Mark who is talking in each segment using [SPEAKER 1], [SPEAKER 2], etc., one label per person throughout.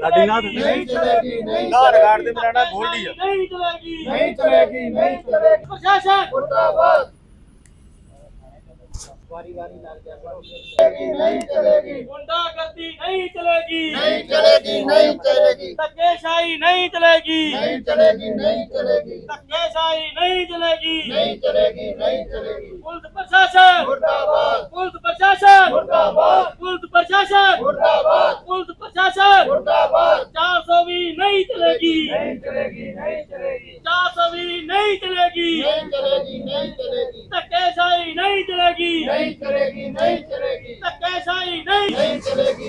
[SPEAKER 1] ਲਾਡੀ ਨਾਥ
[SPEAKER 2] ਨਹੀਂ ਚਲੇਗੀ ਨਹੀਂ
[SPEAKER 1] ਆਧਾਰ ਕਾਰਡ ਤੇ ਮੇਰਾ ਨਾਮ ਗੋਲਡੀ ਆ।
[SPEAKER 3] ਨਹੀਂ ਚਲੇਗੀ
[SPEAKER 2] ਨਹੀਂ ਚਲੇਗੀ ਨਹੀਂ ਚਲੇਗੀ।
[SPEAKER 3] ਪ੍ਰਸ਼ਾਸਨ!
[SPEAKER 2] ਮੁਰਦਾਬਾਦ। ਨਹੀਂ ਚਲੇਗੀ।
[SPEAKER 3] ਗੁੰਡਾਗਰਦੀ ਨਹੀਂ ਚਲੇਗੀ।
[SPEAKER 2] ਨਹੀਂ ਚਲੇਗੀ ਨਹੀਂ ਚਲੇਗੀ।
[SPEAKER 3] ਧੱਕੇਸ਼ਾਹੀ ਨਹੀਂ ਚਲੇਗੀ।
[SPEAKER 2] ਨਹੀਂ ਚਲੇਗੀ ਨਹੀਂ ਚਲੇਗੀ।
[SPEAKER 3] ਧੱਕੇਸ਼ਾਹੀ ਨਹੀਂ ਚਲੇਗੀ।
[SPEAKER 2] ਨਹੀਂ ਚਲੇਗੀ ਨਹੀਂ ਚਲੇਗੀ।
[SPEAKER 3] ਪੁਲਿਸ ਪ੍ਰਸ਼ਾਸਨ!
[SPEAKER 2] ਮੁਰਦਾਬਾਦ।
[SPEAKER 3] ਪੁਲਿਸ ਪ੍ਰਸ਼ਾਸਨ!
[SPEAKER 2] ਮੁਰਦਾਬਾਦ।
[SPEAKER 3] ਪੁਲਿਸ ਪ੍ਰਸ਼ਾਸਨ!
[SPEAKER 2] ਮੁਰਦਾਬਾਦ।
[SPEAKER 3] ਪੁਲਿਸ ਪ੍ਰਸ਼ਾਸਨ
[SPEAKER 2] ਮੁਰਦਾਬਾਦ।
[SPEAKER 3] 420 ਨਹੀਂ ਚਲੇਗੀ।
[SPEAKER 2] ਨਹੀਂ ਚਲੇਗੀ ਨਹੀਂ ਚਲੇਗੀ।
[SPEAKER 3] 420 ਨਹੀਂ ਚਲੇਗੀ।
[SPEAKER 2] ਨਹੀਂ ਚਲੇਗੀ ਨਹੀਂ ਚਲੇਗੀ।
[SPEAKER 3] ਧੱਕੇਸ਼ਾਹੀ ਨਹੀਂ ਚਲੇਗੀ।
[SPEAKER 2] ਨਹੀਂ ਚਲੇਗੀ ਨਹੀਂ ਚਲੇਗੀ।
[SPEAKER 3] ਧੱਕੇਸ਼ਾਹੀ ਨਹੀਂ
[SPEAKER 2] ਨਹੀਂ ਚਲੇਗੀ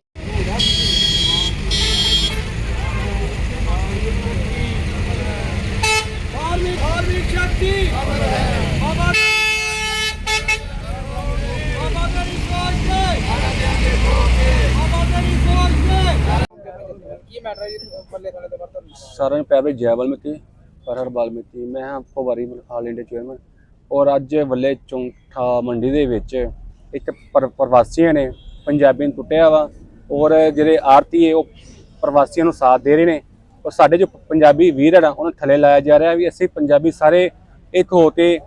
[SPEAKER 3] ਧਾਰਮਿਕ ਧਾਰਮਿਕ ਸ਼ਕਤੀ ਬਾਬਾ ਬਾਬਾ ਗਰੀ ਸੋਚ ਕੇ ਬਾਬਾ ਗਰੀ ਸੋਚ ਕੇ
[SPEAKER 4] ਕੀ ਮੈਟਰ ਹੈ ਜੀ ਬੱਲੇ ਥਾਣੇ ਦੇ ਵਰਤਨ
[SPEAKER 5] ਸਾਰਿਆਂ ਨੂੰ ਪਿਆਰ ਭਰੀ ਜੈ ਵਾਲਮੀਕੀ ਹਰ ਹਰ ਵਾਲਮੀਕੀ ਮੈਂ ਹਾਂ ਫਵਾਰੀ ਆਲ ਇੰਡੀਆ ਚੇਅਰਮੈਨ। ਔਰ ਅੱਜ ਵੱਲੇ ਚੌਂਠਾ ਮੰਡੀ ਦੇ ਵਿੱਚ ਇੱਕ ਪਰ- ਪ੍ਰਵਾਸੀਆਂ ਨੇ ਪੰਜਾਬੀ ਨੂੰ ਟੁੱਟਿਆ ਵਾ। ਔਰ ਜਿਹੜੇ ਆਰਤੀ ਹੈ, ਉਹ ਪ੍ਰਵਾਸੀਆਂ ਨੂੰ ਸਾਥ ਦੇ ਰਹੇ ਨੇ। ਔਰ ਸਾਡੇ ਜੋ ਪੰਜਾਬੀ ਵੀਰ ਹਨ ਉਹਨਾਂ ਥੱਲੇ ਲਾਇਆ ਜਾ ਰਿਹਾ ਵੀ ਅਸੀਂ ਪੰਜਾਬੀ ਸਾਰੇ ਇੱਕ ਹੋ ਕੇ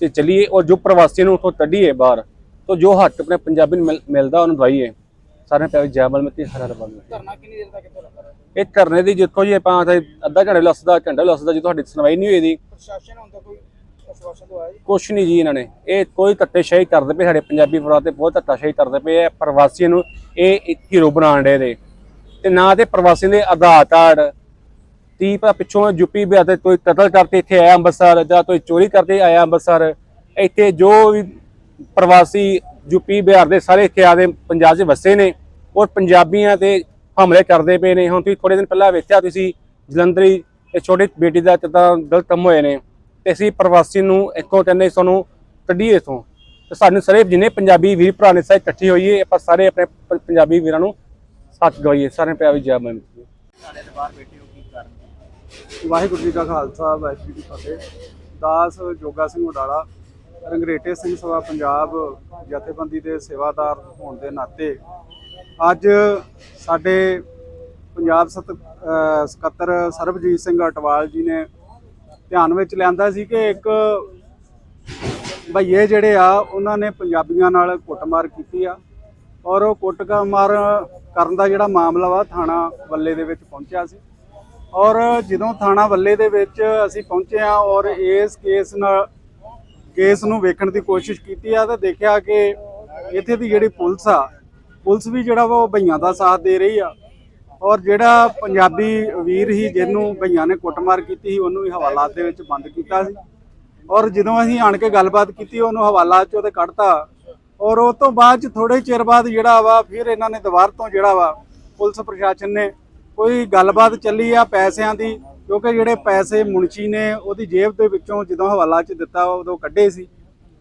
[SPEAKER 5] ਤੇ ਚੱਲੀਏ। ਔਰ ਜੋ ਪ੍ਰਵਾਸੀਆਂ ਨੂੰ ਉੱਥੋਂ ਕੱਢੀਏ ਬਾਹਰ, ਤੋਂ ਜੋ ਹੱਕ ਆਪਣੇ ਪੰਜਾਬੀ ਨੂੰ ਮਿਲ- ਮਿਲਦਾ, ਉਹਨੂੰ ਦਵਾਈਏ। ਸਾਰਿਆਂ ਪਿਆਰ ਜੈ ਵਾਲਮੀਕੀ ਹਰ ਹਰ ਵਾਲਮੀਕੀ
[SPEAKER 4] ਧਰਨਾ ਕਿੰਨੀ ਦੇਰ ਤੱਕ ਇੱਥੇ ਲੱਗਾ ਰਹੇ?
[SPEAKER 5] ਇਹ ਧਰਨੇ ਦੀ ਜਿੱਥੋਂ ਜੀ ਆਪਾਂ ਅੱਧਾ ਘੰਟੇ ਲੱਸਦਾ ਘੰਟਾ ਲੱਸਦਾ ਜੀ ਤੁਹਾਡੀ ਸੁਣਵਾਈ ਨਹੀਂ ਹੋਈ ਦੀ
[SPEAKER 4] ਪ੍ਰਸ਼ਾਸਨ ਹੁੰਦਾ ਕੋਈ
[SPEAKER 5] ਕੁਛ ਨਹੀਂ ਜੀ ਇਹਨਾਂ ਨੇ। ਇਹ ਕੋਈ ਧੱਕੇਸ਼ਾਹੀ ਕਰਦੇ ਪਏ ਸਾਡੇ ਪੰਜਾਬੀ ਪਰਿਵਾਰ ਤੇ ਬਹੁਤ ਧੱਕਾਸ਼ਾਹੀ ਕਰਦੇ ਪਏ ਆ ਪ੍ਰਵਾਸੀਆਂ ਨੂੰ ਇਹ ਇੱਕ ਹੀਰੋ ਬਣਾਉਣ ਦੇ ਦੇ ਤੇ ਨਾ ਤੇ ਪ੍ਰਵਾਸੀਆਂ ਦੇ ਆਧਾਰ ਕਾਰਡ ਤੀ ਪਾ ਪਿੱਛੋਂ ਯੂਪੀ ਬਿਹਾਰ ਤੇ ਕੋਈ ਕਤਲ ਕਰਤੇ ਇੱਥੇ ਆਇਆ ਅੰਮ੍ਰਿਤਸਰ ਜਾਂ ਕੋਈ ਚੋਰੀ ਕਰਕੇ ਆਇਆ ਅੰਮ੍ਰਿਤਸਰ। ਇੱਥੇ ਜੋ ਵੀ ਪ੍ਰਵਾਸੀ ਯੂਪੀ, ਬਿਹਾਰ ਦੇ ਸਾਰੇ ਇੱਥੇ ਆਦੇ ਪੰਜਾਬ 'ਚ ਵਸੇ ਨੇ ਔਰ ਪੰਜਾਬੀਆਂ ਤੇ ਹਮਲੇ ਕਰਦੇ ਪਏ ਨੇ। ਹੁਣ ਤੁਸੀਂ ਥੋੜੇ ਦਿਨ ਪਹਿਲਾਂ ਵੇਖਿਆ, ਤੁਸੀਂ ਜਲੰਧਰੀ ਇਹ ਛੋਟੀ ਬੇਟੀ ਦਾ ਕਿੱਦਾਂ ਗਲਤ ਕੰਮ ਹੋਏ ਨੇ ਤੇ ਅਸੀਂ ਪ੍ਰਵਾਸੀ ਨੂੰ ਇੱਥੋਂ ਕਹਿੰਦੇ ਸਾਨੂੰ ਕੱਢੀਏ ਇੱਥੋਂ। ਤੇ ਸਾਨੂੰ ਸਾਰੇ ਜਿੰਨੇ ਪੰਜਾਬੀ ਵੀਰ ਭਰਾ ਨੇ ਸਾਰੇ ਇਕੱਠੇ ਹੋਈਏ, ਆਪਾਂ ਸਾਰੇ ਆਪਣੇ ਪੰਜਾਬੀ ਵੀਰਾਂ ਨੂੰ ਸਾਥ ਗਵਾਈਏ ਸਾਰੇ ਪਿਆਰ ਵਿੱਚ ਜੈ ਮੈਂ
[SPEAKER 6] ਵਾਹਿਗੁਰੂ ਜੀ ਕਾ ਖਾਲਸਾ, ਵਾਹਿਗੁਰੂ ਜੀ ਕੀ ਫਤਿਹ। ਦਾਸ ਜੋਗਾ ਸਿੰਘ ਉਡਾਲਾ ਰੰਗਰੇਟੇ ਸਿੰਘ ਸਭਾ ਪੰਜਾਬ ਜਥੇਬੰਦੀ ਦੇ ਸੇਵਾਦਾਰ ਹੋਣ ਦੇ ਨਾਤੇ ਅੱਜ ਸਾਡੇ ਪੰਜਾਬ ਸਤ ਸਕੱਤਰ ਸਰਬਜੀਤ ਸਿੰਘ ਅਟਵਾਲ ਜੀ ਨੇ ਧਿਆਨ ਵਿੱਚ ਲਿਆਂਦਾ ਸੀ ਕਿ ਇੱਕ ਭਈਏ ਜਿਹੜੇ ਆ, ਉਹਨਾਂ ਨੇ ਪੰਜਾਬੀਆਂ ਨਾਲ ਕੁੱਟਮਾਰ ਕੀਤੀ ਆ ਔਰ ਉਹ ਕੁੱਟਮਾਰ ਕਰਨ ਦਾ ਜਿਹੜਾ ਮਾਮਲਾ ਵਾ, ਥਾਣਾ ਵੱਲੇ ਦੇ ਵਿੱਚ ਪਹੁੰਚਿਆ ਸੀ। ਔਰ ਜਦੋਂ ਥਾਣਾ ਵੱਲੇ ਦੇ ਵਿੱਚ ਅਸੀਂ ਪਹੁੰਚੇ ਆ ਔਰ ਇਸ ਕੇਸ ਨਾਲ ਕੇਸ ਨੂੰ ਵੇਖਣ ਦੀ ਕੋਸ਼ਿਸ਼ ਕੀਤੀ ਆ ਤਾਂ ਦੇਖਿਆ ਕਿ ਇੱਥੇ ਦੀ ਜਿਹੜੀ ਪੁਲਿਸ ਆ, ਪੁਲਿਸ ਵੀ ਜਿਹੜਾ ਵਾ ਉਹ ਭਈਆਂ ਦਾ ਸਾਥ ਦੇ ਰਹੀ ਆ। ਔਰ ਜਿਹੜਾ ਪੰਜਾਬੀ ਵੀਰ ਹੀ ਜਿਹਨੂੰ ਭਈਆਂ ਨੇ ਕੁੱਟਮਾਰ ਕੀਤੀ ਸੀ, ਉਹਨੂੰ ਵੀ ਹਵਾਲਾਤ ਦੇ ਵਿੱਚ ਬੰਦ ਕੀਤਾ ਸੀ। ਔਰ ਜਦੋਂ ਅਸੀਂ ਆਣ ਕੇ ਗੱਲਬਾਤ ਕੀਤੀ, ਉਹਨੂੰ ਹਵਾਲਾਤ ਚ ਉਹਦੇ ਕੱਢਤਾ। ਔਰ ਉਹ ਤੋਂ ਬਾਅਦ ਚ ਥੋੜੇ ਚਿਰ ਬਾਅਦ ਜਿਹੜਾ ਵਾ, ਫਿਰ ਇਹਨਾਂ ਨੇ ਦੁਬਾਰ ਤੋਂ ਜਿਹੜਾ ਵਾ, ਪੁਲਿਸ ਪ੍ਰਸ਼ਾਸਨ ਨੇ ਕੋਈ ਗੱਲਬਾਤ ਚੱਲੀ ਆ ਪੈਸਿਆਂ ਦੀ ਕਿਉਂਕਿ ਜਿਹੜੇ ਪੈਸੇ ਮੁਨਸ਼ੀ ਨੇ ਉਹਦੀ ਜੇਬ ਦੇ ਵਿੱਚੋਂ ਜਦੋਂ ਹਵਾਲਾ ਚ ਦਿੱਤਾ, ਉਦੋਂ ਕੱਢੇ ਸੀ।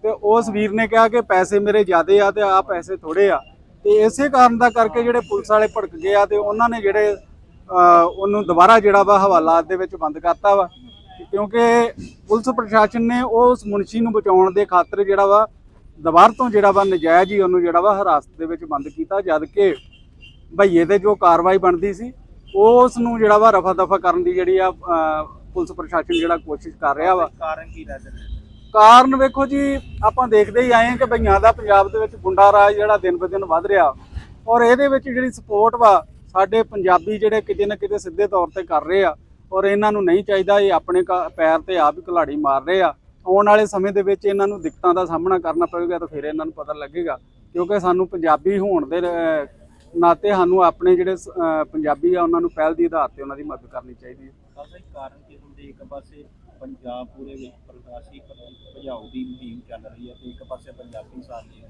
[SPEAKER 6] ਤੇ ਉਸ ਵੀਰ ਨੇ ਕਿਹਾ ਕਿ ਪੈਸੇ ਮੇਰੇ ਜ਼ਿਆਦੇ ਆ ਤੇ ਆ ਪੈਸੇ ਥੋੜੇ ਆ। ਤੇ ਇਸੇ ਕਾਰਨ ਦਾ ਕਰਕੇ ਜਿਹੜੇ ਪੁਲਿਸ ਵਾਲੇ ਭੜਕ ਗਏ ਆ ਤੇ ਉਹਨਾਂ ਨੇ ਜਿਹੜੇ ਉਹਨੂੰ ਦੁਬਾਰਾ ਜਿਹੜਾ ਵਾ ਹਵਾਲਾਤ ਦੇ ਵਿੱਚ ਬੰਦ ਕਰਤਾ ਵਾ। ਕਿਉਂਕਿ ਪੁਲਿਸ ਪ੍ਰਸ਼ਾਸਨ ਨੇ ਉਸ ਮੁਨਸ਼ੀ ਨੂੰ ਬਚਾਉਣ ਦੇ ਖਾਤਰ ਜਿਹੜਾ ਵਾ, ਦੁਬਾਰ ਤੋਂ ਜਿਹੜਾ ਵਾ ਨਜਾਇਜ਼ ਹੀ ਉਹਨੂੰ ਜਿਹੜਾ ਵਾ ਹਿਰਾਸਤ ਦੇ ਵਿੱਚ ਬੰਦ ਕੀਤਾ, ਜਦ ਕਿ ਭਈਏ ਤੇ ਜੋ ਕਾਰਵਾਈ ਬਣਦੀ ਸੀ ਉਸ ਨੂੰ ਜਿਹੜਾ ਵਾ ਰਫਾ ਦਫਾ ਕਰਨ ਦੀ ਜਿਹੜੀ ਆ ਪੁਲਿਸ ਪ੍ਰਸ਼ਾਸਨ ਜਿਹੜਾ ਕੋਸ਼ਿਸ਼ ਕਰ ਰਿਹਾ ਵਾ।
[SPEAKER 1] ਕਾਰਨ ਕੀ ਲੱਗਦਾ
[SPEAKER 6] ਕਾਰਨ ਵੇਖੋ ਜੀ ਆਪਾਂ ਦੇਖਦੇ ਹੀ ਆਏ ਹਾਂ ਕਿ ਭਈਆਂ ਦਾ ਪੰਜਾਬ ਦੇ ਵਿੱਚ ਗੁੰਡਾ ਰਾਜ ਜਿਹੜਾ ਦਿਨ ਬ ਦਿਨ ਵੱਧ ਰਿਹਾ। ਔਰ ਇਹਦੇ ਵਿੱਚ ਜਿਹੜੀ ਸਪੋਰਟ ਵਾ ਸਾਡੇ ਪੰਜਾਬੀ ਜਿਹੜੇ ਕਿਤੇ ਨਾ ਕਿਤੇ ਸਿੱਧੇ ਤੌਰ ਤੇ ਕਰ ਰਹੇ ਆ। ਔਰ ਇਹਨਾਂ ਨੂੰ ਨਹੀਂ ਚਾਹੀਦਾ ਇਹ ਆਪਣੇ ਕਾ- ਪੈਰ ਤੇ ਆਪ ਹੀ ਕੁਲਾੜੀ ਮਾਰ ਰਹੇ ਆ। ਆਉਣ ਵਾਲੇ ਸਮੇਂ ਦੇ ਵਿੱਚ ਇਹਨਾਂ ਨੂੰ ਦਿੱਕਤਾਂ ਦਾ ਸਾਹਮਣਾ ਕਰਨਾ ਪਵੇਗਾ ਤਾਂ ਫਿਰ ਇਹਨਾਂ ਨੂੰ ਪਤਾ ਲੱਗੇਗਾ। ਕਿਉਂਕਿ ਸਾਨੂੰ ਪੰਜਾਬੀ ਹੋਣ ਦੇ ਨਾਤੇ ਸਾਨੂੰ ਆਪਣੇ ਜਿਹੜੇ ਅਹ, ਪੰਜਾਬੀ ਆ ਉਹਨਾਂ ਨੂੰ ਪਹਿਲ ਦੀ ਆਧਾਰ ਤੇ ਉਹਨਾਂ ਦੀ ਮਦਦ ਕਰਨੀ ਚਾਹੀਦੀ ਹੈ।
[SPEAKER 1] ਕਾਸਾ ਕਾਰਨ ਕੀ ਹੁੰਦੇ? ਇੱਕ ਪਾਸੇ ਪੰਜਾਬ ਪੂਰੇ ਵਿੱਚ ਪ੍ਰਗਾਸੀ ਭਜਾਉ ਦੀ ਮੁਹਿੰਮ ਚੱਲ ਰਹੀ ਹੈ ਤੇ ਇੱਕ ਪਾਸੇ ਪੰਜਾਬੀ ਸਾਥ ਦੇ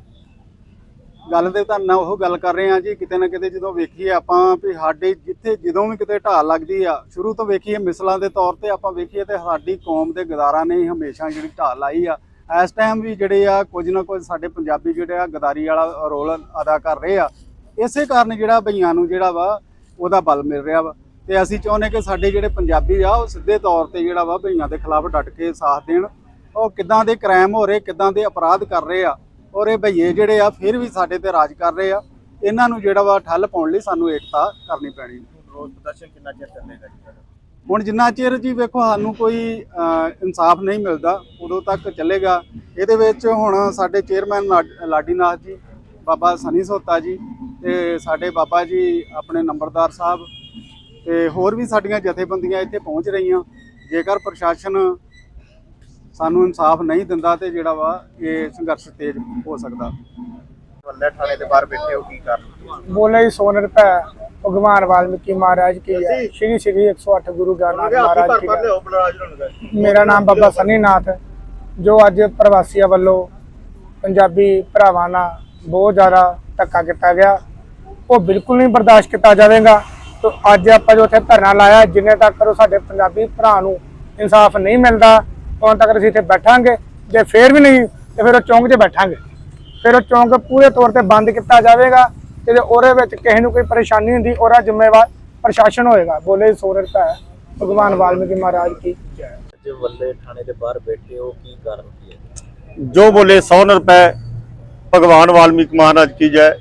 [SPEAKER 6] ਗੱਲ ਤੇ ਤਾਂ ਨਾ ਉਹ ਗੱਲ ਕਰ ਰਹੇ ਆ ਜੀ ਕਿਤੇ ਨਾ ਕਿਤੇ ਜਦੋਂ ਵੇਖੀਏ ਆਪਾਂ ਵੀ ਸਾਡੇ ਜਿੱਥੇ ਜਦੋਂ ਵੀ ਕਿਤੇ ਢਾਲ ਲੱਗਦੀ ਆ ਸ਼ੁਰੂ ਤੋਂ ਵੇਖੀਏ ਮਿਸਲਾਂ ਦੇ ਤੌਰ ਤੇ ਆਪਾਂ ਵੇਖੀਏ ਤੇ ਸਾਡੀ ਕੌਮ ਦੇ ਗਦਾਰਾਂ ਨੇ ਹੀ ਹਮੇਸ਼ਾ ਜਿਹੜੀ ਢਾਲ ਲਾਈ ਆ। ਇਸ ਟਾਈਮ ਵੀ ਜਿਹੜੇ ਆ ਕੁਝ ਨਾ ਕੁਝ ਸਾਡੇ ਪੰਜਾਬੀ ਜਿਹੜੇ ਆ ਗਦਾਰੀ ਵਾਲਾ ਰੋਲ ਅਦਾ ਕਰ ਰਹੇ ਆ। ਇਸੇ ਕਾਰਨ ਜਿਹੜਾ ਭਈਆਂ ਨੂੰ ਜਿਹੜਾ ਵਾ ਉਹਦਾ ਬਲ ਮਿਲ ਰਿਹਾ ਵਾ। ਤੇ ਅਸੀਂ ਚਾਹੁੰਦੇ ਕਿ ਸਾਡੇ ਜਿਹੜੇ ਪੰਜਾਬੀ ਆ ਉਹ ਸਿੱਧੇ ਤੌਰ ਤੇ ਜਿਹੜਾ ਵਾ ਭਈਆਂ ਦੇ ਖਿਲਾਫ ਡਟ ਕੇ ਸਾਥ ਦੇਣ। ਉਹ ਕਿੱਦਾਂ ਦੇ ਕ੍ਰਾਈਮ ਹੋ ਰਹੇ ਕਿੱਦਾਂ ਦੇ ਅਪਰਾਧ ਕਰ ਰਹੇ ਆ ਔਰ ਇਹ ਭਈਏ ਜਿਹੜੇ ਆ ਫਿਰ ਵੀ ਸਾਡੇ ਤੇ ਰਾਜ ਕਰ ਰਹੇ ਆ। ਇਹਨਾਂ ਨੂੰ ਜਿਹੜਾ ਵਾ ਠੱਲ ਪਾਉਣ ਲਈ ਸਾਨੂੰ ਏਕਤਾ ਕਰਨੀ ਪੈਣੀ।
[SPEAKER 1] ਰੋਜ਼ ਪ੍ਰਦਰਸ਼ਨ ਕਿੰਨਾ ਚਿਰ ਚੱਲੇਗਾ?
[SPEAKER 6] ਹੁਣ ਜਿੰਨਾ ਚਿਰ ਜੀ ਵੇਖੋ ਸਾਨੂੰ ਕੋਈ ਇਨਸਾਫ ਨਹੀਂ ਮਿਲਦਾ ਉਦੋਂ ਤੱਕ ਚੱਲੇਗਾ। ਇਹਦੇ ਵਿੱਚ ਹੁਣ ਸਾਡੇ ਚੇਅਰਮੈਨ ਲਾ- ਲਾਡੀਨਾਥ ਜੀ ਬਾਬਾ ਸਨੀ ਸੋਤਾ ਜੀ ਤੇ ਸਾਡੇ ਬਾਬਾ ਜੀ ਆਪਣੇ ਨੰਬਰਦਾਰ ਸਾਹਿਬ ਤੇ ਹੋਰ ਵੀ ਸਾਡੀਆਂ ਜਥੇਬੰਦੀਆਂ ਇੱਥੇ ਪਹੁੰਚ ਰਹੀਆਂ। ਜੇਕਰ ਪ੍ਰਸ਼ਾਸਨ ਸਾਨੂੰ ਇਨਸਾਫ ਨਹੀਂ ਦਿੰਦਾ ਤੇ ਜਿਹੜਾ ਵਾ ਇਹ ਸੰਘਰਸ਼ ਤੇਜ਼ ਹੋ ਸਕਦਾ।
[SPEAKER 1] ਵੱਲੇ ਥਾਣੇ ਦੇ ਬਾਹਰ ਬੈਠੇ ਹੋ ਕੀ ਕਾਰਨ?
[SPEAKER 4] ਬੋਲੇ ਸੋਨ ਰੁਪਏ ਭਗਵਾਨ ਵਾਲਮੀਕੀ ਮਹਾਰਾਜ ਕੀ ਹੈ। ਸ਼੍ਰੀ ਸ਼੍ਰੀ 108 ਗੁਰੂ ਗ੍ਰੰਥ ਮਹਾਰਾਜ ਕੀ ਮੇਰਾ ਨਾਮ ਬਾਬਾ ਸਨੀਨਾਥ ਜੋ ਅੱਜ ਪ੍ਰਵਾਸੀਆਂ ਵੱਲੋਂ ਪੰਜਾਬੀ ਭਰਾਵਾਂ ਨਾਲ ਬਹੁਤ ਜ਼ਿਆਦਾ ਧੱਕਾ ਕੀਤਾ ਗਿਆ। ਉਹ ਬਿਲਕੁਲ ਨਹੀਂ ਬਰਦਾਸ਼ਤ ਕੀਤਾ ਜਾਵੇਗਾ। ਤੋ ਅੱਜ ਆਪਾਂ ਜੋ ਉੱਥੇ ਧਰਨਾ ਲਾਇਆ ਜਿੰਨੇ ਤੱਕ ਉਹ ਸਾਡੇ ਪੰਜਾਬੀ ਭਰਾ ਨੂੰ ਇਨਸਾਫ ਨਹੀਂ ਮਿਲਦਾ ਉਦੋਂ ਤੱਕ ਅਸੀਂ ਇੱਥੇ ਬੈਠਾਂਗੇ। ਜੇ ਫੇਰ ਵੀ ਨਹੀਂ ਤੇ ਫਿਰ ਉਹ ਚੌਂਕ 'ਚ ਬੈਠਾਂਗੇ। ਫਿਰ ਉਹ ਚੌਂਕ ਪੂਰੇ ਤੌਰ ਤੇ ਬੰਦ ਕੀਤਾ ਜਾਵੇਗਾ। ਤੇ ਜੇ ਉਹਦੇ ਵਿੱਚ ਕਿਸੇ ਨੂੰ ਕੋਈ ਪਰੇਸ਼ਾਨੀ ਹੁੰਦੀ ਉਹਦਾ ਜ਼ਿੰਮੇਵਾਰ ਪ੍ਰਸ਼ਾਸਨ ਹੋਏਗਾ। ਬੋਲੇ ਸੋਰਰ ਹੈ ਭਗਵਾਨ ਵਾਲਮੀਕੀ ਮਹਾਰਾਜ ਕੀ ਜੈ।
[SPEAKER 1] ਅੱਜ ਵੱਲੇ ਥਾਣੇ ਦੇ ਬਾਹਰ ਬੈਠੇ ਹੋ ਕੀ ਕਾਰਨ ਕੀ ਹੈ?
[SPEAKER 7] ਜੋ ਬੋਲੇ 100 ਰੁਪਏ ਭਗਵਾਨ ਵਾਲਮੀਕ ਮਹਾਰਾਜ ਕੀ ਜੈ।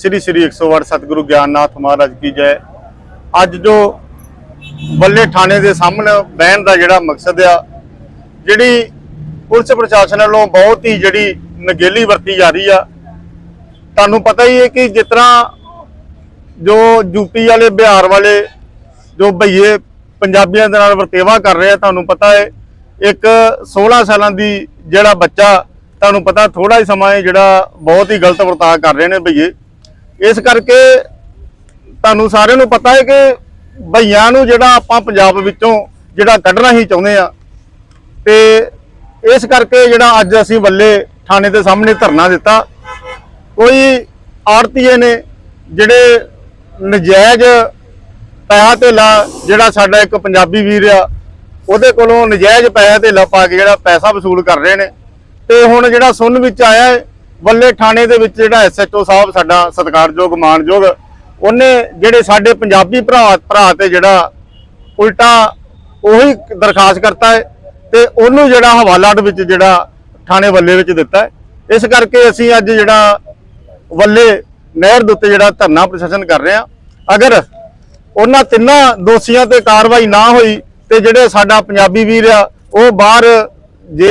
[SPEAKER 7] ਸ੍ਰੀ ਸ੍ਰੀ 108 ਸਤਿਗੁਰੂ ਗਿਆਨਨਾਥ ਮਹਾਰਾਜ ਕੀ ਜੈ। ਅੱਜ ਜੋ ਬੱਲੇ ਥਾਣੇ ਦੇ ਸਾਹਮਣੇ ਬਹਿਣ ਦਾ ਜਿਹੜਾ ਮਕਸਦ ਆ, ਜਿਹੜੀ ਪੁਲਿਸ ਪ੍ਰਸ਼ਾਸਨ ਵੱਲੋਂ ਬਹੁਤ ਹੀ ਜਿਹੜੀ ਨਗੇਲੀ ਵਰਤੀ ਜਾ ਰਹੀ ਆ, ਤੁਹਾਨੂੰ ਪਤਾ ਹੀ ਹੈ ਕਿ ਜਿਸ ਤਰ੍ਹਾਂ ਜੋ ਯੂਪੀ ਵਾਲੇ, ਬਿਹਾਰ ਵਾਲੇ, ਜੋ ਭਈਏ ਪੰਜਾਬੀਆਂ ਦੇ ਨਾਲ ਵਰਤੇਵਾ ਕਰ ਰਹੇ ਆ, ਤੁਹਾਨੂੰ ਪਤਾ ਹੈ, ਇੱਕ 16 ਸਾਲਾਂ ਦੀ ਜਿਹੜਾ ਬੱਚਾ ਤੁਹਾਨੂੰ ਪਤਾ ਥੋੜਾ ਹੀ ਸਮਾਂ ਜਿਹੜਾ ਬਹੁਤ ਹੀ ਗਲਤ ਵਰਤਾਅ ਕਰ ਰਹੇ ਨੇ ਭਈਏ। ਇਸ ਕਰਕੇ ਤੁਹਾਨੂੰ ਸਾਰਿਆਂ ਨੂੰ ਪਤਾ ਹੈ ਕਿ ਭਈਆਂ ਨੂੰ ਜਿਹੜਾ ਆਪਾਂ ਪੰਜਾਬ ਵਿੱਚੋਂ ਜਿਹੜਾ ਕੱਢਣਾ ਹੀ ਚਾਹੁੰਦੇ ਆ, ਤੇ ਇਸ ਕਰਕੇ ਜਿਹੜਾ ਅੱਜ ਅਸੀਂ ਵੱਲੇ ਥਾਣੇ ਦੇ ਸਾਹਮਣੇ ਧਰਨਾ ਦਿੱਤਾ। ਕੋਈ ਆੜਤੀਏ ਨੇ ਜਿਹੜੇ ਨਜਾਇਜ਼ ਪੈਸਾ ਧੇਲਾ ਜਿਹੜਾ ਸਾਡਾ ਇੱਕ ਪੰਜਾਬੀ ਵੀਰ ਆ, ਉਹਦੇ ਕੋਲੋਂ ਨਜਾਇਜ਼ ਪੈਸਾ ਧੇਲਾ ਪਾ ਕੇ ਜਿਹੜਾ ਪੈਸਾ ਵਸੂਲ ਕਰ ਰਹੇ ਨੇ। ਤੇ ਹੁਣ ਜਿਹੜਾ ਸੁਣ ਵਿੱਚ ਆਇਆ ਹੈ, ਵੱਲੇ ਥਾਣੇ ਦੇ ਵਿੱਚ ਜਿਹੜਾ ਐਸਐਚਓ ਸਾਹਿਬ ਸਾਡਾ ਸਤਿਕਾਰਯੋਗ, ਮਾਨਯੋਗ, ਉਹਨੇ ਜਿਹੜੇ ਸਾਡੇ ਪੰਜਾਬੀ ਭਰਾ ਭਰਾ ਤੇ ਜਿਹੜਾ ਉਲਟਾ ਉਹੀ ਦਰਖਾਸਤ ਕਰਤਾ ਹੈ ਤੇ ਉਹਨੂੰ ਜਿਹੜਾ ਹਵਾਲਾਟ ਵਿੱਚ ਜਿਹੜਾ ਥਾਣੇ ਵੱਲੇ ਵਿੱਚ ਦਿੱਤਾ ਹੈ। ਇਸ ਕਰਕੇ ਅਸੀਂ ਅੱਜ ਜਿਹੜਾ ਵੱਲੇ ਨਹਿਰ ਦੇ ਉੱਤੇ ਜਿਹੜਾ ਧਰਨਾ ਪ੍ਰਸ਼ਾਸਨ ਕਰ ਰਹੇ ਆ ਅਗਰ ਉਹਨਾਂ ਤਿੰਨਾਂ ਦੋਸ਼ੀਆਂ ਤੇ ਕਾਰਵਾਈ ਨਾ ਹੋਈ ਤੇ ਜਿਹੜੇ ਸਾਡਾ ਪੰਜਾਬੀ ਵੀਰ ਆ, ਉਹ ਬਾਹਰ ਜੇ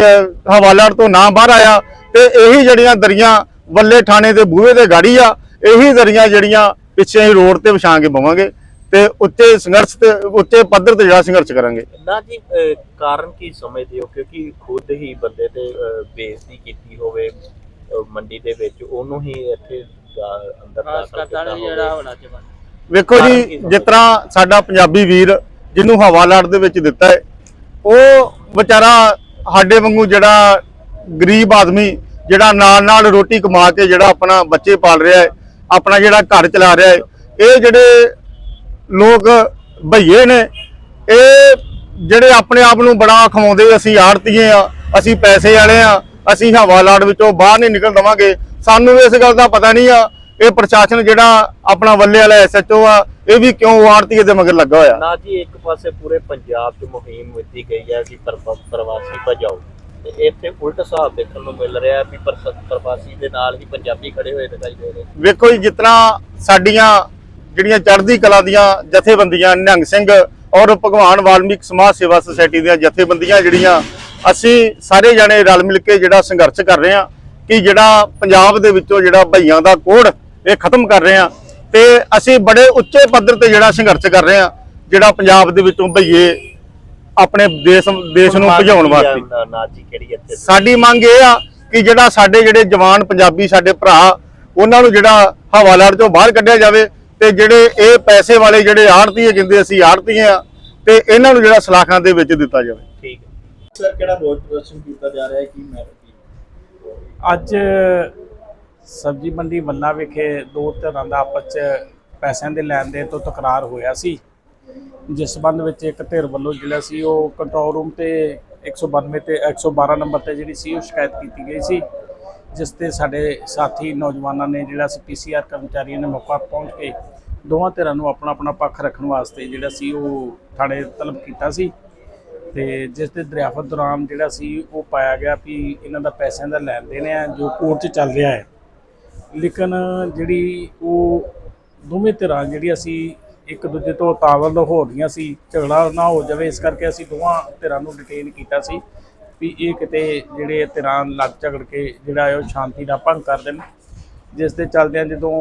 [SPEAKER 7] ਹਵਾਲਾਟ ਤੋਂ ਨਾ ਬਾਹਰ ਆਇਆ ਤੇ ਇਹੀ ਜਿਹੜੀਆਂ ਦਰੀਆਂ ਵੱਲੇ ਥਾਣੇ ਦੇ ਬੂਹੇ ਦੇ ਗਾੜੀ ਆ ਇਹੀ ਦਰੀਆਂ ਜਿਹੜੀਆਂ ਪਿੱਛੇ ਅਸੀਂ ਰੋਡ ਤੇ ਵਿਛਾ ਕੇ ਬਵਾਂਗੇ ਤੇ ਉੱਚੇ ਸੰਘਰਸ਼ ਤੇ ਉੱਚੇ ਪੱਧਰ ਤੇ ਜਿਹੜਾ ਸੰਘਰਸ਼ ਕਰਾਂਗੇ।
[SPEAKER 8] ਨਾ ਜੀ ਕਾਰਨ ਕੀ ਸਮਝਦੇ ਹੋ? ਕਿਉਂਕਿ ਖੁਦ ਹੀ ਬੰਦੇ ਤੇ ਬੇਇੱਜ਼ਤੀ ਕੀਤੀ ਹੋਵੇ ਮੰਡੀ ਦੇ ਵਿੱਚ ਉਹਨੂੰ ਹੀ ਇੱਥੇ ਦਾ- ਅੰਦਰ ਦਾਖਲ ਕੀਤਾ ਹੋਵੇ।
[SPEAKER 7] ਵੇਖੋ ਜੀ ਜਿਸ ਤਰ੍ਹਾਂ ਸਾਡਾ ਪੰਜਾਬੀ ਵੀਰ ਜਿਹਨੂੰ ਹਵਾਲਾਟ ਦੇ ਵਿੱਚ ਦਿੱਤਾ ਹੈ ਉਹ ਵਿਚਾਰਾ ਸਾਡੇ ਵਾਂਗੂ ਜਿਹੜਾ ਗਰੀਬ ਆਦਮੀ ਜਿਹੜਾ ਨਾਲ ਨਾਲ ਰੋਟੀ ਕਮਾ ਕੇ ਜਿਹੜਾ ਆਪਣਾ ਬੱਚੇ ਪਾਲ ਰਿਹਾ ਹੈ, ਆਪਣਾ ਜਿਹੜਾ ਘਰ ਚਲਾ ਰਿਹਾ ਹੈ, ਇਹ ਜਿਹੜੇ ਲੋਕ ਭਈਏ ਨੇ, ਇਹ ਜਿਹੜੇ ਆਪਣੇ ਆਪ ਨੂੰ ਬੜਾ ਖਵਾਉਂਦੇ ਅਸੀਂ ਆੜਤੀਏ ਆ, ਅਸੀਂ ਪੈਸੇ ਵਾਲੇ ਆ, ਅਸੀਂ ਹਵਾ ਲਾੜ ਵਿੱਚੋਂ ਬਾਹਰ ਨਹੀਂ ਨਿਕਲ ਦਵਾਂਗੇ। ਸਾਨੂੰ ਇਸ ਗੱਲ ਦਾ ਪਤਾ ਨਹੀਂ ਆ, ਇਹ ਪ੍ਰਸ਼ਾਸਨ ਜਿਹੜਾ ਆਪਣਾ ਵੱਲੇ ਵਾਲਾ ਐਸਐਚਓ ਆ ਇਹ ਵੀ ਕਿਉਂ ਆੜਤੀਏ ਦੇ ਮਗਰ ਲੱਗਾ ਹੋਇਆ?
[SPEAKER 8] ਨਾ ਜੀ ਇੱਕ ਪਾਸੇ ਪੂਰੇ ਪੰਜਾਬ 'ਚ ਮੁਹਿੰਮ ਵਿੱਤੀ ਗਈ ਹੈ ਕਿ ਪ੍ਰਵਾ- ਪ੍ਰਵਾਸੀ ਭਜਾਓ। ਤੇ ਇੱਥੇ ਉਲਟ ਹਿਸਾਬ ਦੇਖਣ ਨੂੰ ਮਿਲ ਰਿਹਾ ਵੀ ਪ੍ਰਵਾਸੀ ਦੇ ਨਾਲ ਹੀ ਪੰਜਾਬੀ ਖੜੇ ਹੋਏ ਦਿਖਾਈ ਦੇ ਰਹੇ।
[SPEAKER 7] ਵੇਖੋ ਜੀ ਜਿਤਨਾ ਸਾਡੀਆਂ ਜਿਹੜੀਆਂ ਚੜ੍ਹਦੀ ਕਲਾ ਦੀਆਂ ਜਥੇਬੰਦੀਆਂ ਨਿਹੰਗ ਸਿੰਘ ਔਰ ਭਗਵਾਨ ਵਾਲਮੀਕ ਸਮਾਜ ਸੇਵਾ ਸੁਸਾਇਟੀ ਦੀਆਂ ਜਥੇਬੰਦੀਆਂ ਜਿਹੜੀਆਂ ਅਸੀਂ ਸਾਰੇ ਜਣੇ ਰਲ ਮਿਲ ਕੇ ਜਿਹੜਾ ਸੰਘਰਸ਼ ਕਰ ਰਹੇ ਹਾਂ ਕਿ ਜਿਹੜਾ ਪੰਜਾਬ ਦੇ ਵਿੱਚੋਂ ਜਿਹੜਾ ਭਈਆਂ ਦਾ ਕੋੜ ਇਹ ਖਤਮ ਕਰ ਰਹੇ ਹਾਂ। ਤੇ ਅਸੀਂ ਬੜੇ ਉੱਚੇ ਪੱਧਰ ਤੇ ਜਿਹੜਾ ਸੰਘਰਸ਼ ਕਰ ਰਹੇ ਹਾਂ ਜਿਹੜਾ ਪੰਜਾਬ ਦੇ ਵਿੱਚੋਂ ਭਈਏ ਆਪਣੇ ਦੇਸ਼ ਦੇਸ਼ ਨੂੰ ਭਜਾਉਣ ਵਾਸਤੇ। ਸਾਡੀ ਮੰਗ ਇਹ ਆ ਕਿ ਜਿਹੜਾ ਸਾਡੇ ਜਿਹੜੇ ਜਵਾਨ ਪੰਜਾਬੀ ਸਾਡੇ ਭਰਾ ਉਹਨਾਂ ਨੂੰ ਜਿਹੜਾ ਹਵਾਲਾਟ ਚੋਂ ਬਾਹਰ ਕੱਢਿਆ ਜਾਵੇ ਤੇ ਜਿਹੜੇ ਇਹ ਪੈਸੇ ਵਾਲੇ ਜਿਹੜੇ ਆੜਤੀਏ ਕਹਿੰਦੇ ਅਸੀਂ ਆੜਤੀਏ ਆ ਤੇ ਇਹਨਾਂ ਨੂੰ ਜਿਹੜਾ ਸਲਾਖਾਂ ਦੇ ਵਿੱਚ ਦਿੱਤਾ ਜਾਵੇ।
[SPEAKER 8] ਠੀਕ ਹੈ।
[SPEAKER 1] ਸਰ ਕਿਹੜਾ ਰੋਜ਼ ਪ੍ਰਦਰਸ਼ਨ ਕੀਤਾ ਜਾ ਰਿਹਾ ਹੈ? ਕੀ ਮੈਟਰ ਕੀ
[SPEAKER 9] ਅੱਜ ਸਬਜ਼ੀ ਮੰਡੀ ਵੱਲਾ ਵਿਖੇ ਦੋ ਧਿਰਾਂ ਦਾ ਆਪਸ 'ਚ ਪੈਸਿਆਂ ਦੇ ਲੈਣ ਦੇਣ ਤੋਂ ਤਕਰਾਰ ਹੋਇਆ ਸੀ। ਜਿਸ ਸੰਬੰਧ ਵਿੱਚ ਇੱਕ ਧਿਰ ਵੱਲੋਂ ਜਿਹੜਾ ਸੀ ਉਹ ਕੰਟਰੋਲ ਰੂਮ ਤੇ 192 ਤੇ 112 ਨੰਬਰ ਤੇ ਜਿਹੜੀ ਸੀ ਉਹ ਸ਼ਿਕਾਇਤ ਕੀਤੀ ਗਈ ਸੀ। ਜਿਸ ਤੇ ਸਾਡੇ ਸਾਥੀ ਨੌਜਵਾਨਾਂ ਨੇ ਜਿਹੜਾ ਸੀ ਪੀਸੀਆਰ ਕਰਮਚਾਰੀਆਂ ਨੇ ਮੌਕਾ ਪਹੁੰਚ ਕੇ ਦੋਵਾਂ ਧਿਰਾਂ ਨੂੰ ਆਪਣਾ ਆਪਣਾ ਪੱਖ ਰੱਖਣ ਵਾਸਤੇ ਜਿਹੜਾ ਸੀ ਉਹ ਥਾਣੇ ਤਲਬ ਕੀਤਾ ਸੀ। ਤੇ ਜਿਸ ਦੇ ਦਰਿਆਫਤ ਦੌਰਾਨ ਜਿਹੜਾ ਸੀ ਉਹ ਪਾਇਆ ਗਿਆ ਵੀ ਇਹਨਾਂ ਦਾ ਪੈਸਿਆਂ ਦਾ ਲੈਣ ਦੇਣ ਹੈ ਜੋ ਕੋਰਟ 'ਚ ਚੱਲ ਰਿਹਾ ਹੈ। ਲੇਕਿਨ ਜਿਹੜੀ ਉਹ ਦੋਵੇਂ ਧਿਰਾਂ ਜਿਹੜੀ ਅਸੀਂ ਇੱਕ ਦੂਜੇ ਤੋਂ ਤਾਵਲ ਹੋ ਗਈਆਂ ਸੀ ਝਗੜਾ ਨਾ ਹੋ ਜਾਵੇ ਇਸ ਕਰਕੇ ਅਸੀਂ ਦੋਵਾਂ ਧਿਰਾਂ ਨੂੰ ਡਿਟੇਨ ਕੀਤਾ ਸੀ ਵੀ ਇਹ ਕਿਤੇ ਜਿਹੜੇ ਧਿਰਾਂ ਲੱਗ ਝਗੜ ਕੇ ਜਿਹੜਾ ਹੈ ਉਹ ਸ਼ਾਂਤੀ ਦਾ ਭੰਗ ਕਰ ਦੇਣ। ਜਿਸ ਦੇ ਚੱਲਦਿਆਂ ਜਦੋਂ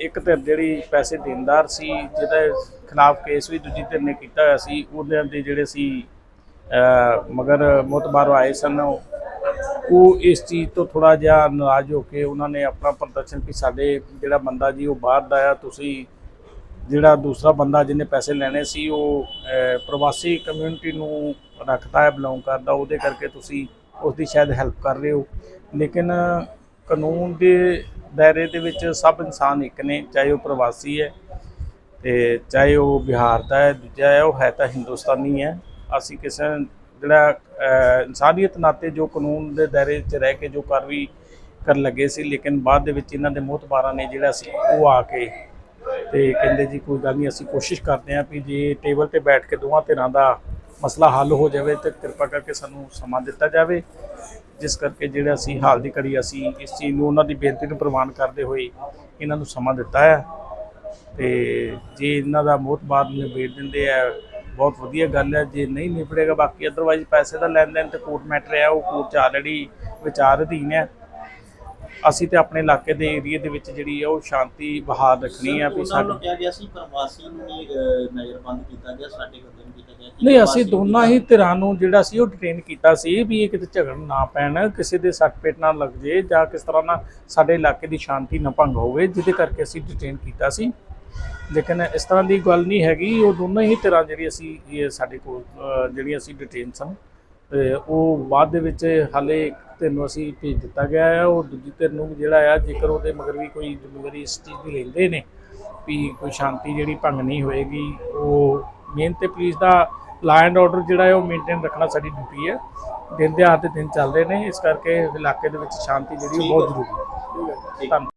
[SPEAKER 9] ਇੱਕ ਧਿਰ ਜਿਹੜੀ ਪੈਸੇ ਦੇਣਦਾਰ ਸੀ ਜਿਹਦੇ ਖਿਲਾਫ ਕੇਸ ਵੀ ਦੂਜੀ ਧਿਰ ਨੇ ਕੀਤਾ ਹੋਇਆ ਸੀ ਉਹਨਾਂ ਦੇ ਜਿਹੜੇ ਸੀ ਅਹ, ਮਗਰ ਮੁਤਬਾਰ ਆਏ ਸਨ ਉਹ ਇਸ ਚੀਜ਼ ਤੋਂ ਥੋੜਾ ਜਿਹਾ ਨਾਰਾਜ਼ ਹੋ ਕੇ ਉਹਨਾਂ ਨੇ ਆਪਣਾ ਪ੍ਰਦਰਸ਼ਨ ਕਿ ਸਾਡੇ ਜਿਹੜਾ ਬੰਦਾ ਜੀ, ਉਹ ਬਾਹਰ ਦਾ ਆ, ਤੁਸੀਂ ਜਿਹੜਾ ਦੂਸਰਾ ਬੰਦਾ ਜਿਹਨੇ ਪੈਸੇ ਲੈਣੇ ਸੀ, ਉਹ ਪ੍ਰਵਾਸੀ ਕਮਿਊਨਿਟੀ ਨੂੰ ਰੱਖਦਾ ਹੈ ਬਿਲੋਂਗ ਕਰਦਾ, ਉਹਦੇ ਕਰਕੇ ਤੁਸੀਂ ਉਸ ਦੀ ਸ਼ਾਇਦ ਹੈਲਪ ਕਰ ਰਹੇ ਹੋ। ਲੇਕਿਨ ਕਾਨੂੰਨ ਦੇ ਦਾਇਰੇ ਦੇ ਵਿੱਚ ਸਭ ਇਨਸਾਨ ਇੱਕ ਨੇ, ਚਾਹੇ ਉਹ ਪ੍ਰਵਾਸੀ ਹੈ ਤੇ ਚਾਹੇ ਉਹ ਬਿਹਾਰ ਦਾ ਹੈ, ਦੂਜਾ ਹੈ, ਉਹ ਹੈ ਤਾਂ ਹਿੰਦੁਸਤਾਨੀ ਹੈ। ਅਸੀਂ ਕਿਸੇ ਜਿਹੜਾ ਇਨਸਾਨੀਅਤ ਨਾਤੇ ਜੋ ਕਾਨੂੰਨ ਦੇ ਦਾਇਰੇ 'ਚ ਰਹਿ ਕੇ ਜੋ ਕਾਰਵਾਈ ਕਰਨ ਲੱਗੇ ਸੀ, ਲੇਕਿਨ ਬਾਅਦ ਦੇ ਵਿੱਚ ਇਹਨਾਂ ਦੇ ਮੋਹਤਬਾਰਾਂ ਨੇ ਜਿਹੜਾ ਸੀ, ਉਹ ਆ ਕੇ ਤੇ ਕਹਿੰਦੇ ਜੀ, ਕੋਈ ਗੱਲ ਨਹੀਂ, ਅਸੀਂ ਕੋਸ਼ਿਸ਼ ਕਰਦੇ ਹਾਂ ਵੀ ਜੇ ਟੇਬਲ ਤੇ ਬੈਠ ਕੇ ਦੋਵਾਂ ਧਿਰਾਂ ਦਾ ਮਸਲਾ ਹੱਲ ਹੋ ਜਾਵੇ ਤੇ ਕਿਰਪਾ ਕਰਕੇ ਸਾਨੂੰ ਸਮਾਂ ਦਿੱਤਾ ਜਾਵੇ, ਜਿਸ ਕਰਕੇ ਜਿਹੜਾ ਅਸੀਂ ਹਾਲ ਦੀ ਘੜੀ ਅਸੀਂ ਇਸ ਚੀਜ਼ ਨੂੰ ਉਹਨਾਂ ਦੀ ਬੇਨਤੀ ਨੂੰ ਪ੍ਰਵਾਨ ਕਰਦੇ ਹੋਏ ਇਹਨਾਂ ਨੂੰ ਸਮਾਂ ਦਿੱਤਾ ਹੈ। ਤੇ ਜੇ ਇਹਨਾਂ ਦਾ ਮੋਤਬਾਰ ਨਿਬੇੜ ਦਿੰਦੇ ਆ ਬਹੁਤ ਵਧੀਆ ਗੱਲ ਹੈ ਜੇ ਨਹੀਂ ਨਿਬੜੇਗਾ ਬਾਕੀ ਅਦਰਵਾਈਜ਼ ਪੈਸੇ ਦਾ ਲੈਣ ਦੇਣ ਤੇ ਕੋਰਟ ਮੈਟਰ ਹੈ ਉਹ ਕੋਰਟ ਚ ਆਲਰੇਡੀ ਵਿਚਾਰ ਅਧੀਨ ਹੈ। ਅਸੀਂ ਤੇ ਆਪਣੇ ਇਲਾਕੇ ਦੇ ਏਰੀਆ ਦੇ ਵਿੱਚ ਜਿਹੜੀ ਹੈ ਉਹ ਸ਼ਾਂਤੀ ਬਹਾਲ ਰੱਖਣੀ ਹੈ ਵੀ
[SPEAKER 1] ਉਹਨਾਂ
[SPEAKER 9] ਸਾਡੀ
[SPEAKER 1] ਨੂੰ ਕਿਹਾ ਗਿਆ ਸੀ ਪ੍ਰਵਾਸੀ ਨੂੰ ਵੀ ਨਜ਼ਰਬੰਦ ਕੀਤਾ ਗਿਆ ਸਾਡੇ ਨਹੀਂ ਕੀਤਾ ਗਿਆ।
[SPEAKER 9] ਨਹੀਂ ਅਸੀਂ ਦੋਨਾਂ ਹੀ ਧਿਰਾਂ ਨੂੰ ਜਿਹੜਾ ਸੀ ਉਹ ਡਿਟੇਨ ਕੀਤਾ ਸੀ ਵੀ ਇਹ ਕਿਤੇ ਝਗੜਨ ਨਾ ਪੈਣ ਕਿਸੇ ਦੇ ਸੱਟ ਪੇਟ ਨਾ ਲੱਗ ਜੇ ਜਾਂ ਕਿਸ ਤਰ੍ਹਾਂ ਨਾਲ ਸਾਡੇ ਇਲਾਕੇ ਦੀ ਸ਼ਾਂਤੀ ਨਾ ਭੰਗ ਹੋਵੇ ਜਿਹਦੇ ਕਰਕੇ ਅਸੀਂ ਡਿਟੇਨ ਕੀਤਾ ਸੀ। ਲੇਕਿਨ ਇਸ ਤਰ੍ਹਾਂ ਦੀ ਗੱਲ ਨਹੀਂ ਹੈਗੀ ਉਹ ਦੋਨੋਂ ਹੀ ਧਿਰਾਂ ਜਿਹੜੀ ਅਸੀਂ ਇਹ ਸਾਡੇ ਕੋਲ ਜਿਹੜੀਆਂ ਅਸੀਂ ਡਿਟੇਨ ਸਨ ਤੇ ਉਹ ਬਾਅਦ ਦੇ ਵਿੱਚ ਹਾਲੇ ਨੂੰ ਅਸੀਂ ਭੇਜ ਦਿੱਤਾ ਗਿਆ ਹੈ ਉਹ ਦੂਜੀ ਧਿਰ ਨੂੰ ਜਿਹੜਾ ਆ ਜੇਕਰ ਉਹਦੇ ਮਗਰ ਵੀ ਕੋਈ ਜ਼ਿੰਮੇਵਾਰੀ ਇਸ ਚੀਜ਼ ਦੀ ਲੈਂਦੇ ਨੇ ਵੀ ਕੋਈ ਸ਼ਾਂਤੀ ਜਿਹੜੀ ਭੰਗ ਨਹੀਂ ਹੋਏਗੀ ਉਹ ਮੇਨ ਤੇ police the law and order ਜਿਹੜਾ ਹੈ ਉਹ ਮੇਨਟੇਨ ਰੱਖਣਾ ਸਾਡੀ ਡਿਊਟੀ ਹੈ ਦਿਨ ਦੇ ਹੱਥ ਦਿਨ ਚੱਲ ਰਹੇ ਨੇ ਇਸ ਕਰਕੇ ਇਲਾਕੇ ਦੇ ਵਿੱਚ ਸ਼ਾਂਤੀ ਜਿਹੜੀ ਉਹ ਬਹੁਤ ਜ਼ਰੂਰੀ ਹੈ ਧੰਨਵਾਦ।